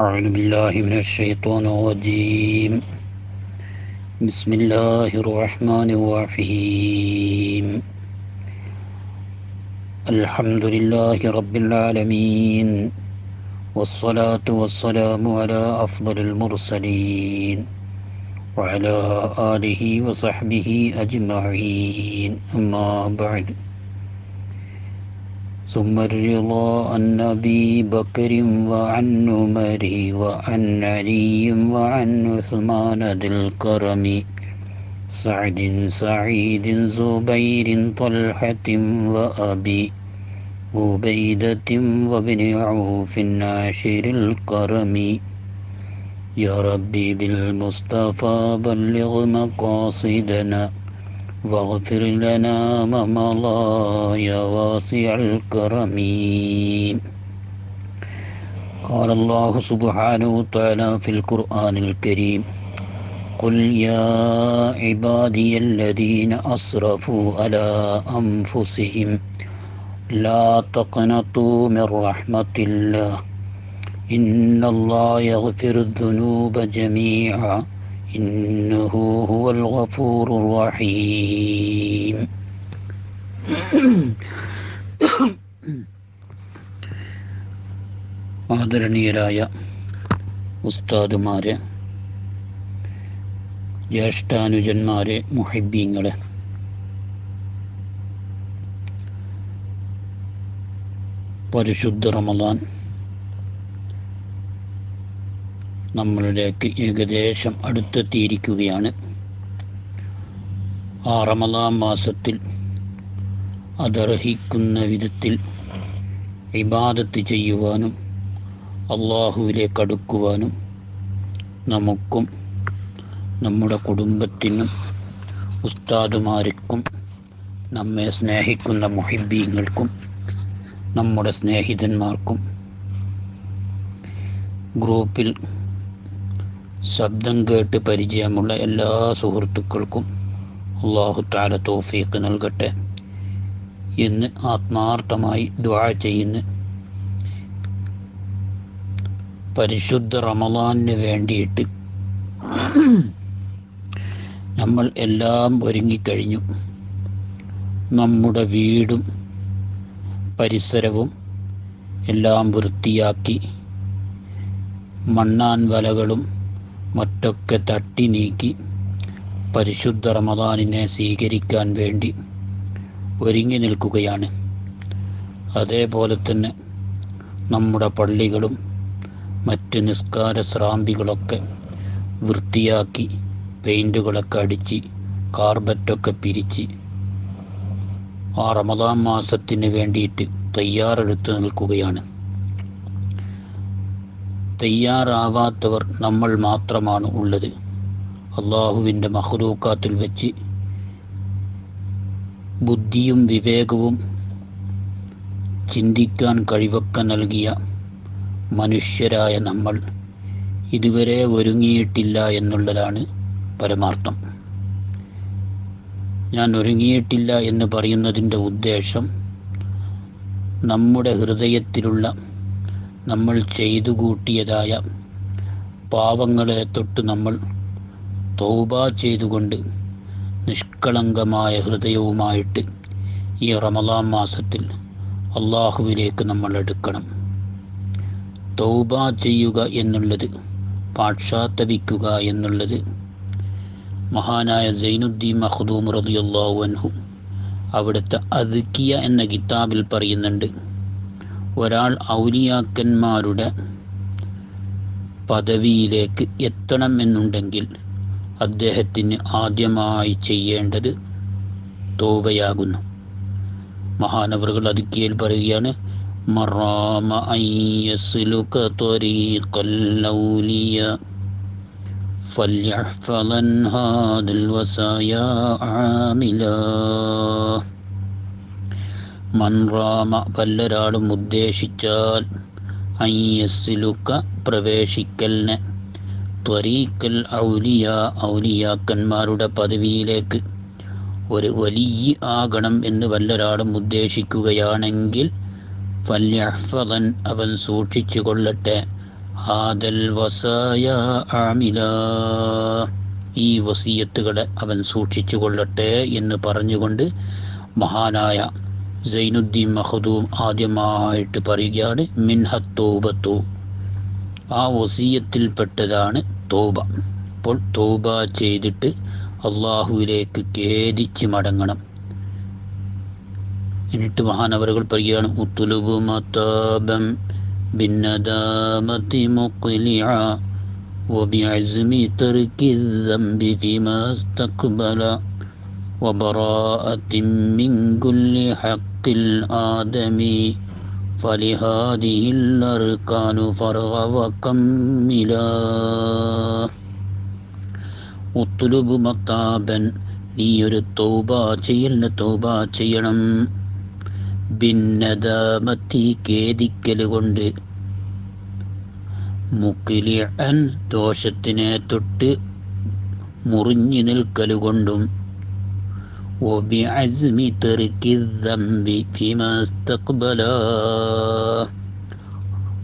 أعوذ بالله من الشيطان الرجيم. بسم الله الرحمن الرحيم. الحمد لله رب العالمين والصلاة والسلام على أفضل المرسلين وعلى آله وصحبه أجمعين. أما بعد. ثم الرضا عن أبي بكر وعن عمر وعن علي وعن عثمان ذي الكرم سعد سعيد زبير طلحة وأبي عبيدة وابن عوف عاشر الكرم. يا ربي بالمصطفى بلغ مقاصدنا واغفر لنا ما مضى يا واسع الكرم قال الله سبحانه وتعالى في القرآن الكريم قل يا عبادي الذين أسرفوا على أنفسهم لا تقنطوا من رحمة الله. إن الله يغفر الذنوب جميعا. إنه هو الغفور الرحيم ആദരണീയരായ ഉസ്താദുമാരെ ജ്യേഷ്ഠാനുജന്മാരെ മുഹിബീങ്ങളെ പരിശുദ്ധ റമദാൻ നമ്മളിലേക്ക് ഏകദേശം അടുത്തെത്തിയിരിക്കുകയാണ്. ആ റമദാം മാസത്തിൽ അതർഹിക്കുന്ന വിധത്തിൽ ഇബാദത്ത് ചെയ്യുവാനും അള്ളാഹുവിലേക്ക് അടുക്കുവാനും നമുക്കും നമ്മുടെ കുടുംബത്തിനും ഉസ്താദുമാർക്കും നമ്മെ സ്നേഹിക്കുന്ന മുഹിബീങ്ങൾക്കും നമ്മുടെ സ്നേഹിതന്മാർക്കും ഗ്രൂപ്പിൽ ശബ്ദം കേട്ട് പരിചയമുള്ള എല്ലാ സുഹൃത്തുക്കൾക്കും അള്ളാഹു താല തോഫീക്ക് നൽകട്ടെ. എന്ന് ആത്മാർത്ഥമായി ദ്വാ ചെയ്യുന്നു പരിശുദ്ധ റമദാനിന് വേണ്ടിയിട്ട് നമ്മൾ എല്ലാം ഒരുങ്ങിക്കഴിഞ്ഞു. നമ്മുടെ വീടും പരിസരവും എല്ലാം വൃത്തിയാക്കി മണ്ണാൻ വലകളും മറ്റൊക്കെ തട്ടി നീക്കി പരിശുദ്ധ റമദാനിനെ സ്വീകരിക്കാൻ വേണ്ടി ഒരുങ്ങി നിൽക്കുകയാണ്. അതേപോലെ തന്നെ നമ്മുടെ പള്ളികളും മറ്റ് നിസ്കാര സ്രാമ്പികളൊക്കെ വൃത്തിയാക്കി പെയിന്റുകളൊക്കെ അടിച്ച് കാർബറ്റൊക്കെ പിരിച്ച് ആ റമദാൻ മാസത്തിന് വേണ്ടിയിട്ട് തയ്യാറെടുത്ത് നിൽക്കുകയാണ്. തയ്യാറാവാത്തവർ നമ്മൾ മാത്രമാണ് ഉള്ളത്. അള്ളാഹുവിന്റെ മഹ്ലൂക്കാത്തിൽ വെച്ച് ബുദ്ധിയും വിവേകവും ചിന്തിക്കാൻ കഴിവൊക്കെ നൽകിയ മനുഷ്യരായ നമ്മൾ ഇതുവരെ ഒരുങ്ങിയിട്ടില്ല എന്നുള്ളതാണ് പരമാർത്ഥം. ഞാൻ ഒരുങ്ങിയിട്ടില്ല എന്ന് പറയുന്നതിന്റെ ഉദ്ദേശം നമ്മുടെ ഹൃദയത്തിലുള്ള നമ്മൾ ചെയ്തു കൂട്ടിയതായ പാവങ്ങളെ തൊട്ട് നമ്മൾ തൗബ ചെയ്തുകൊണ്ട് നിഷ്കളങ്കമായ ഹൃദയവുമായിട്ട് ഈ റമദാം മാസത്തിൽ അള്ളാഹുവിലേക്ക് നമ്മൾ എടുക്കണം തൗബ ചെയ്യുക എന്നുള്ളത് പാക്ഷാത്തപിക്കുക എന്നുള്ളത് മഹാനായ സൈനുദ്ദീൻ മഹദൂം റളിയല്ലാഹു അൻഹു അവിടുത്തെ അദ്ക്കിയ എന്ന കിതാബിൽ പറയുന്നുണ്ട്. ഒരാൾ ഔലിയാക്കന്മാരുടെ പദവിയിലേക്ക് എത്തണം എന്നുണ്ടെങ്കിൽ അദ്ദേഹത്തിന് ആദ്യമായി ചെയ്യേണ്ടത് തോബയാകുന്നു മഹാനവറുകൾ അതുക്കിയൽ പറയുകയാണ് മറാമ അയ്യസ്ലുക ത്വരീഖൽ ഔലിയ فليحفظن هذا الوصايا عاملا മൻറാമ വല്ലൊരാളും ഉദ്ദേശിച്ചാൽ അയ്യസ്സിലുക്ക പ്രവേശിക്കലിന് ത്വരീക്കൽ ഔലിയ ഔലിയാക്കന്മാരുടെ പദവിയിലേക്ക്. ഒരു വലിയ ആകണം എന്ന് വല്ലൊരാളും ഉദ്ദേശിക്കുകയാണെങ്കിൽ ഫല്യഹ്ഫദൻ അവൻ സൂക്ഷിച്ചു കൊള്ളട്ടെ. ആദൽ വസായ ആമില. ഈ വസീയത്തുകളെ അവൻ സൂക്ഷിച്ചു കൊള്ളട്ടെ എന്ന് പറഞ്ഞുകൊണ്ട് മഹാനായ സൈനുദ്ദീൻ മഹദൂം ആദ്യമായിട്ട് പറയുകയാണ് മിൻഹത്തോബത്തു ആ വസീയത്തിൽപ്പെട്ടതാണ് തോബ അപ്പോൾ തോബ ചെയ്തിട്ട് അള്ളാഹുവിലേക്ക് ഖേദിച്ച് മടങ്ങണം എന്നിട്ട് മഹാനവറുകൾ പറയുകയാണ് ഉത്തുലുബു മതാബം بالندامة مقلعا وبعزم ترك الذنب فيما استقبل وبراءة من كل حق الآدمي فلهذه الأركان فرغ وكملا ഉത്തുലുബു മത്താബൻ നീ ഒരു തൗബ ചെയ്യലിന് തൗബ ചെയ്യണം ഭിന്നതാമത്തി ഖേദിക്കൽ കൊണ്ട് മുക്കിലിയൻ ദോഷത്തിനെ തൊട്ട് മുറിഞ്ഞു നിൽക്കൽ കൊണ്ടും وبعزم ترك الذنب فيما استقبل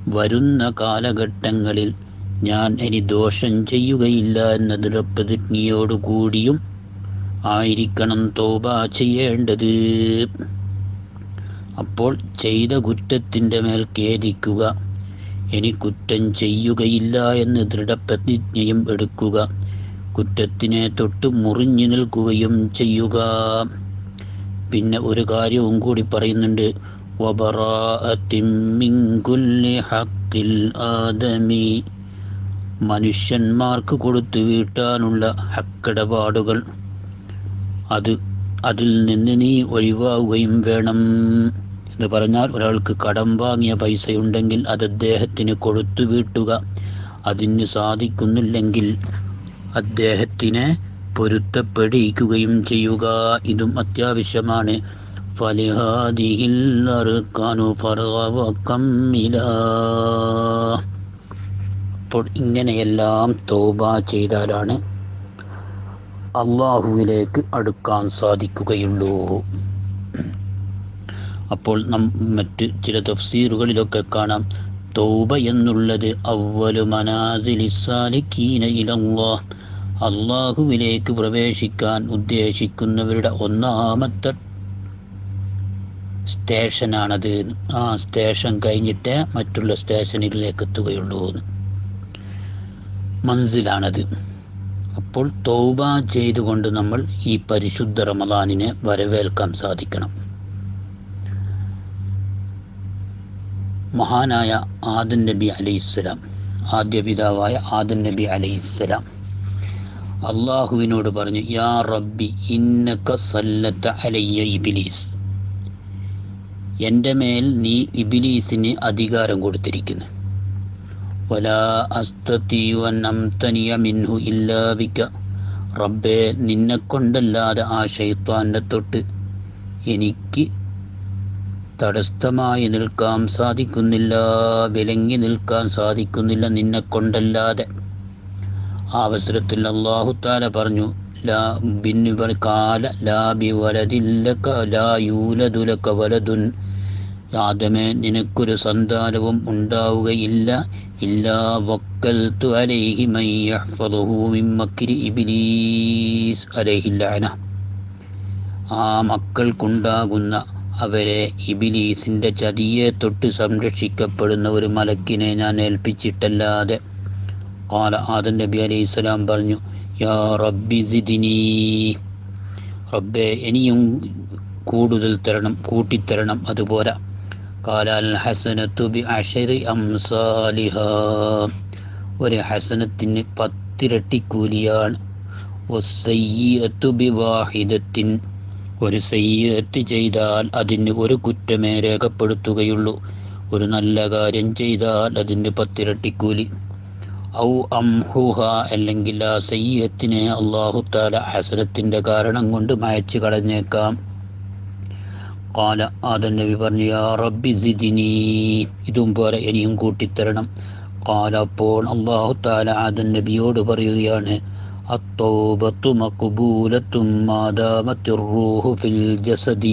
വരുന്ന കാലഘട്ടങ്ങളിൽ ഞാൻ ഇനി ദോഷം ചെയ്യുകയില്ല എന്ന ദൃഢപ്രതിജ്ഞയോടുകൂടിയും ആയിരിക്കണം തോബ ചെയ്യേണ്ടത് അപ്പോൾ ചെയ്ത കുറ്റത്തിൻ്റെ മേൽ ഖേദിക്കുക ഇനി കുറ്റം ചെയ്യുകയില്ല എന്ന് ദൃഢപ്രതിജ്ഞയും എടുക്കുക കുറ്റത്തിനെ തൊട്ട് മുറിഞ്ഞു നിൽക്കുകയും ചെയ്യുക. പിന്നെ ഒരു കാര്യവും കൂടി പറയുന്നുണ്ട്. ആദമി. മനുഷ്യന്മാർക്ക് കൊടുത്തു വീട്ടാനുള്ള ഹക്കിടപാടുകൾ. അത് അതിൽ നിന്ന് നീ ഒഴിവാവുകയും വേണം. എന്ന് പറഞ്ഞാൽ ഒരാൾക്ക് കടം വാങ്ങിയ പൈസയുണ്ടെങ്കിൽ അത് അദ്ദേഹത്തിന് കൊടുത്തു വീട്ടുക. അതിന് സാധിക്കുന്നില്ലെങ്കിൽ അദ്ദേഹത്തിനെ പൊരുത്തപ്പെടിയിക്കുകയും ചെയ്യുക. ഇതും അത്യാവശ്യമാണ്. അപ്പോൾ ഇങ്ങനെയെല്ലാം തോബ ചെയ്താലാണ് അള്ളാഹുവിലേക്ക് അടുക്കാൻ സാധിക്കുകയുള്ളൂ. അപ്പോൾ നം മറ്റ് ചില തഫ്സീറുകളിലൊക്കെ കാണാം. തൗബ എന്നുള്ളത് അവലു മനാദിലിസാലിക്കീന ഇലല്ലാഹ്. അള്ളാഹുവിലേക്ക് പ്രവേശിക്കാൻ ഉദ്ദേശിക്കുന്നവരുടെ ഒന്നാമത്തെ സ്റ്റേഷനാണത്. ആ സ്റ്റേഷൻ കഴിഞ്ഞിട്ടേ മറ്റുള്ള സ്റ്റേഷനിലേക്ക് എത്തുകയുള്ളൂ മൻസിലാണത്. അപ്പോൾ തൗബ ചെയ്തുകൊണ്ട് നമ്മൾ ഈ പരിശുദ്ധ റമദാനിനെ വരവേൽക്കാൻ സാധിക്കണം. മഹാനായ ആദൻ നബി അലൈഹിസ്സലാം ആദ്യ പിതാവായ ആദൻ നബി അലൈഹിസ്സലാം അള്ളാഹുവിനോട് പറഞ്ഞു യാ റബ്ബി ഇന്നക ഇബിലീസ്. എന്റെ മേൽ നീ ഇബിലീസിന് അധികാരം കൊടുത്തിരിക്കുന്നു. വലാ മിൻഹു റബ്ബെ നിന്നെ കൊണ്ടല്ലാതെ ആ ഷെയ്ത്താന്റെ തൊട്ട് എനിക്ക് തടസ്ഥമായി നിൽക്കാൻ സാധിക്കുന്നില്ല വിലങ്ങി നിൽക്കാൻ സാധിക്കുന്നില്ല നിന്നെ കൊണ്ടല്ലാതെ. അവസരത്തിൽ അള്ളാഹുത്താല പറഞ്ഞു ലാ കാല ലാ ബി ആദമേ നിനക്കൊരു സന്താനവും ഉണ്ടാവുകയില്ല. ഇല്ലാ അലൈഹി ഇബ്ലീസ് ആ മക്കൾക്കുണ്ടാകുന്ന അവരെ ഇബിലീസിന്റെ ചതിയെ തൊട്ട് സംരക്ഷിക്കപ്പെടുന്ന ഒരു മലക്കിനെ ഞാൻ ഏൽപ്പിച്ചിട്ടല്ലാതെ. കാല ആദൻ നബി അലൈഹി സ്വലാം പറഞ്ഞു യാ റബ്ബി സിദിനി. റബ്ബെ ഇനിയും കൂടുതൽ തരണം കൂട്ടിത്തരണം അതുപോലെ. കാലാൽ ഹസനത്തു ബി അഷരി അംസാലിഹ. ഒരു ഹസനത്തിന് പത്തിരട്ടി കൂലിയാണ് വസ്സയ്യത്തു ബി വാഹിദത്തിൻ. ഒരു സയ്യത്ത് ചെയ്താൽ അതിന് ഒരു കുറ്റമേ രേഖപ്പെടുത്തുകയുള്ളൂ. ഒരു നല്ല കാര്യം ചെയ്താൽ അതിന് പത്തിരട്ടിക്കൂലി. ഔ അംഹുഹ അല്ലെങ്കിൽ ആ സയ്യത്തിനെ അള്ളാഹു താല ഹസനത്തിന്റെ കാരണം കൊണ്ട് മായച്ചു കളഞ്ഞേക്കാം. കാല ആദൻ നബി പറഞ്ഞു യാ റബ്ബി സിദിനി ഇതും പോലെ ഇനിയും കൂട്ടിത്തരണം. കാല അപ്പോൾ അള്ളാഹു താല ആദൻ നബിയോട് പറയുകയാണ് التوبة مقبولة ما دامت الروح في الجسد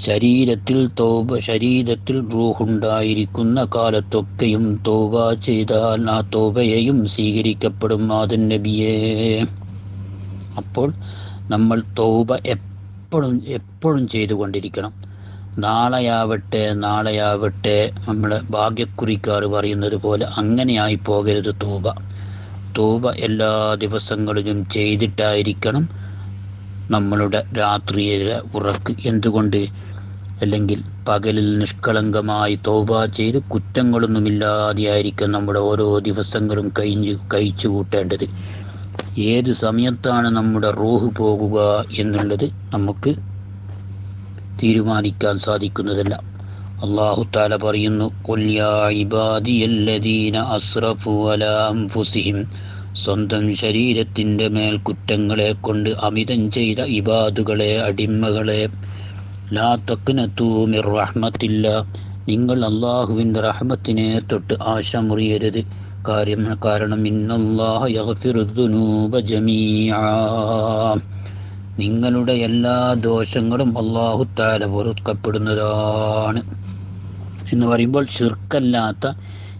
ശരീരത്തിൽ തോബ ശരീരത്തിൽ റൂഹുണ്ടായിരിക്കുന്ന കാലത്തൊക്കെയും തോബ ചെയ്താൽ ആ തോബയെയും സ്വീകരിക്കപ്പെടും ആദൻ നബിയെ അപ്പോൾ നമ്മൾ തോബ എപ്പോഴും എപ്പോഴും ചെയ്തുകൊണ്ടിരിക്കണം നാളെയാവട്ടെ നാളെയാവട്ടെ നമ്മുടെ ഭാഗ്യക്കുറിക്കാർ പറയുന്നത് പോലെ അങ്ങനെയായി പോകരുത് തോബ തോബ എല്ലാ ദിവസങ്ങളിലും ചെയ്തിട്ടായിരിക്കണം നമ്മളുടെ രാത്രിയിലെ ഉറക്ക് എന്തുകൊണ്ട്? അല്ലെങ്കിൽ പകലിൽ നിഷ്കളങ്കമായി തോബ ചെയ്ത് കുറ്റങ്ങളൊന്നുമില്ലാതെയായിരിക്കും നമ്മുടെ ഓരോ ദിവസങ്ങളും കഴിഞ്ഞ് കഴിച്ചു കൂട്ടേണ്ടത്. ഏത് സമയത്താണ് നമ്മുടെ റൂഹ് പോകുക എന്നുള്ളത് നമുക്ക് തീരുമാനിക്കാൻ സാധിക്കുന്നതല്ല. അള്ളാഹു താല പറയുന്നു "ഖുൽ യാ ഇബാദിയല്ലദീന അസ്റഫു അലാ സ്വന്തം ശരീരത്തിന്റെ മേൽ കുറ്റങ്ങളെ കൊണ്ട് അമിതം ചെയ്ത ഇബാദുകളെ അടിമകളെ ലാ തക്നതൂ മിർ റഹ്മത്തില്ല നിങ്ങൾ അള്ളാഹുവിന്റെ റഹ്മത്തിനെ തൊട്ട് ആശ മുറിയരുത് കാര്യം കാരണം ഇന്നല്ലാഹുനൂബ ജമീആ. നിങ്ങളുടെ എല്ലാ ദോഷങ്ങളും അള്ളാഹു താല പൊറുക്കപ്പെടുന്നതാണ്. എന്ന് പറയുമ്പോൾ ഷിർക്കല്ലാത്ത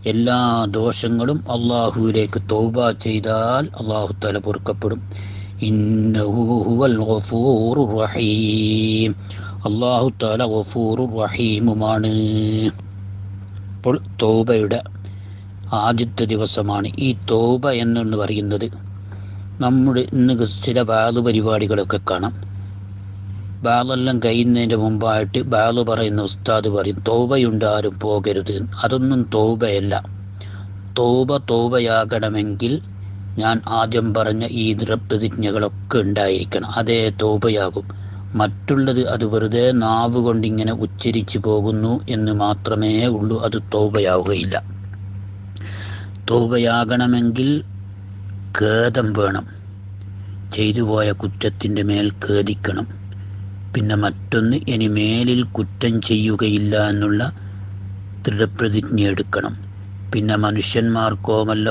എല്ലാ ദോഷങ്ങളും അള്ളാഹുവിലേക്ക് തൗബ ചെയ്താൽ അള്ളാഹു തല പൊറുക്കപ്പെടും. അള്ളാഹു തല ഗഫൂറു റഹീമുമാണ്. അപ്പോൾ തൗബയുടെ ആദ്യത്തെ ദിവസമാണ് ഈ തോബ എന്നു പറയുന്നത്. നമ്മുടെ ഇന്ന് ചില ബാധ പരിപാടികളൊക്കെ കാണാം. ബാലെല്ലാം കഴിയുന്നതിന്റെ മുമ്പായിട്ട് ബാൽ പറയുന്ന ഉസ്താദ് പറയും തോബയുണ്ട് ആരും പോകരുത്. അതൊന്നും തോബയല്ല. തോബ തോബയാകണമെങ്കിൽ ഞാൻ ആദ്യം പറഞ്ഞ ഈ ദൃപ്രതിജ്ഞകളൊക്കെ ഉണ്ടായിരിക്കണം. അതേ തോബയാകും. മറ്റുള്ളത് അത് വെറുതെ നാവ് കൊണ്ടിങ്ങനെ ഉച്ചരിച്ചു പോകുന്നു എന്ന് മാത്രമേ ഉള്ളൂ. അത് തോബയാവുകയില്ല. തോബയാകണമെങ്കിൽ ഖേദം വേണം. ചെയ്തു പോയ കുറ്റത്തിന്റെ മേൽ ഖേദിക്കണം. പിന്നെ മറ്റൊന്ന് ഇനി മേലിൽ കുറ്റം ചെയ്യുകയില്ല എന്നുള്ള ദൃഢപ്രതിജ്ഞ എടുക്കണം. പിന്നെ മനുഷ്യന്മാർക്കോ വല്ല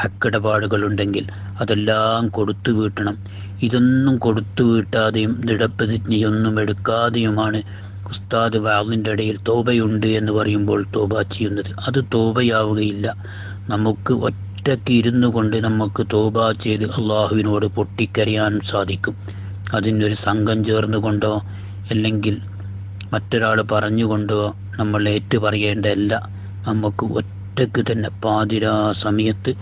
ഹക്കിടപാടുകളുണ്ടെങ്കിൽ അതെല്ലാം കൊടുത്തു വീട്ടണം. ഇതൊന്നും കൊടുത്തു വീട്ടാതെയും ദൃഢപ്രതിജ്ഞയൊന്നും എടുക്കാതെയുമാണ് ഉസ്താദ് വാളിന്റെ ഇടയിൽ തോബയുണ്ട് എന്ന് പറയുമ്പോൾ തോബ ചെയ്യുന്നത്. അത് തോബയാവുകയില്ല. നമുക്ക് ഒറ്റയ്ക്ക് ഇരുന്നു കൊണ്ട് നമുക്ക് തോബ ചെയ്ത് അള്ളാഹുവിനോട് പൊട്ടിക്കരയാൻ സാധിക്കും. അതിനൊരു സംഘം ചേർന്നുകൊണ്ടോ അല്ലെങ്കിൽ മറ്റൊരാൾ പറഞ്ഞുകൊണ്ടോ നമ്മൾ ഏറ്റുപറയേണ്ടതല്ല. നമുക്ക് ഒറ്റയ്ക്ക് തന്നെ പാതിരാ സമയത്ത്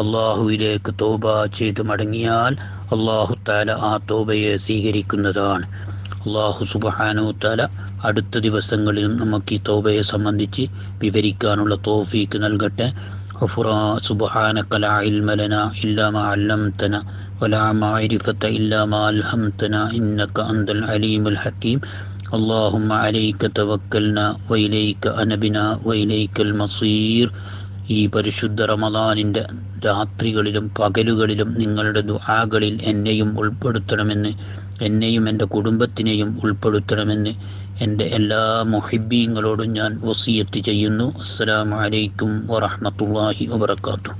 അള്ളാഹുവിലേക്ക് തോബ ചെയ്തു മടങ്ങിയാൽ അള്ളാഹു താല ആ തോബയെ സ്വീകരിക്കുന്നതാണ്. അള്ളാഹു സുബഹാനു താല അടുത്ത ദിവസങ്ങളിലും നമുക്ക് ഈ തോബയെ സംബന്ധിച്ച് വിവരിക്കാനുള്ള തോഫീക്ക് നൽകട്ടെ. സുബഹാനക്കല ഇൽമലന ഇല്ലാമ അല്ലം ولا معرفة إلا ما ألهمتنا إنك أنت العليم الحكيم اللهم عليك توكلنا وإليك أنبنا وإليك المصير ഈ പരിശുദ്ധ റമദാനിൻ്റെ രാത്രികളിലും പകലുകളിലും നിങ്ങളുടെ ദുആകളിൽ എന്നെയും ഉൾപ്പെടുത്തണമെന്ന് എന്നെയും എൻ്റെ കുടുംബത്തിനെയും ഉൾപ്പെടുത്തണമെന്ന് എൻ്റെ എല്ലാ മുഹിബീങ്ങളോടും ഞാൻ വസിയത്ത് ചെയ്യുന്നു അസ്സലാമു അലൈക്കും വറഹ്മത്തുള്ളാഹി വബറകാതുഹു